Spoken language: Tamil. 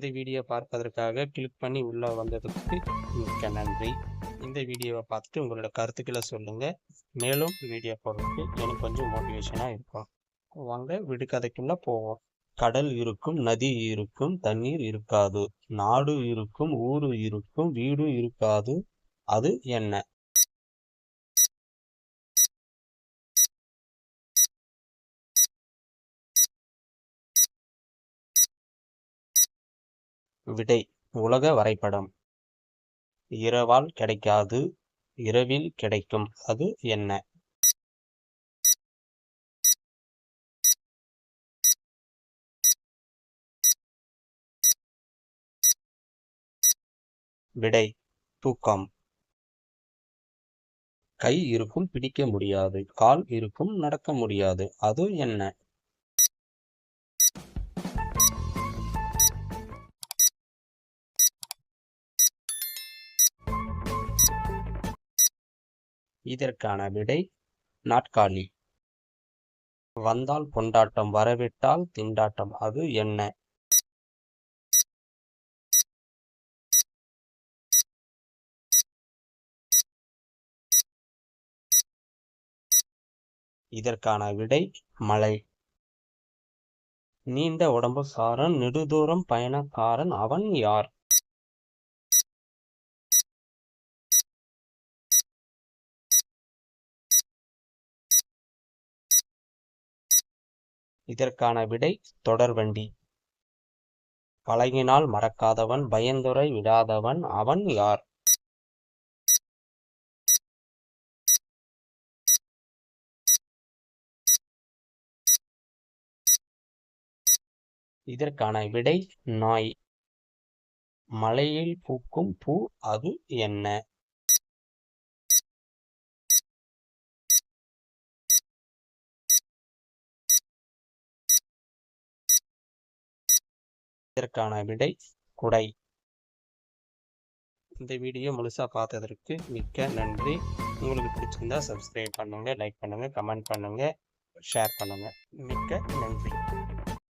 இந்த வீடியோ பார்ப்பதற்காக கிளிக் பண்ணி உள்ளே வந்ததுக்கு மிக்க நன்றி. இந்த வீடியோவை பார்த்துட்டு உங்களோட கருத்துக்களை சொல்லுங்கள் மேலும் வீடியோ போடுறதுக்கு எனக்கு கொஞ்சம் மோட்டிவேஷனாக இருக்கும். வாங்க விடுகதைக்குள்ள போவோம். கடல் இருக்கும் நதி இருக்கும் தண்ணீர் இருக்காது. நாடு இருக்கும் ஊரு இருக்கும் வீடு இருக்காது. அது என்ன? விடை உலக வரைபடம். இரவால் கிடைக்காது இரவில் கிடைக்கும். அது என்ன? விடை தூக்கம். கை இருக்கும் பிடிக்க முடியாது. கால் இருக்கும் நடக்க முடியாது. அது என்ன? இதற்கான விடை நாட்காலி வந்தால் கொண்டாட்டம் வரவிட்டால் திண்டாட்டம் அது என்ன? இதற்கான விடை மழை. நீண்ட உடம்புக்காரன் நெடுதூரம் பயணக்காரன் அவன் யார்? இதற்கான விடை தொடர்வண்டி பழகினால் மறக்காதவன் பயந்துரை விடாதவன் அவன் யார்? இதற்கான விடை நாய். மலையில் பூக்கும் பூ அது என்ன? இதற்கான விடை குடை. இந்த வீடியோ முழுசா பார்த்ததற்கு மிக்க நன்றி. உங்களுக்கு பிடிச்சிருந்தா சப்ஸ்கிரைப் பண்ணுங்க லைக் பண்ணுங்க கமெண்ட் பண்ணுங்க ஷேர் பண்ணுங்க. மிக்க நன்றி.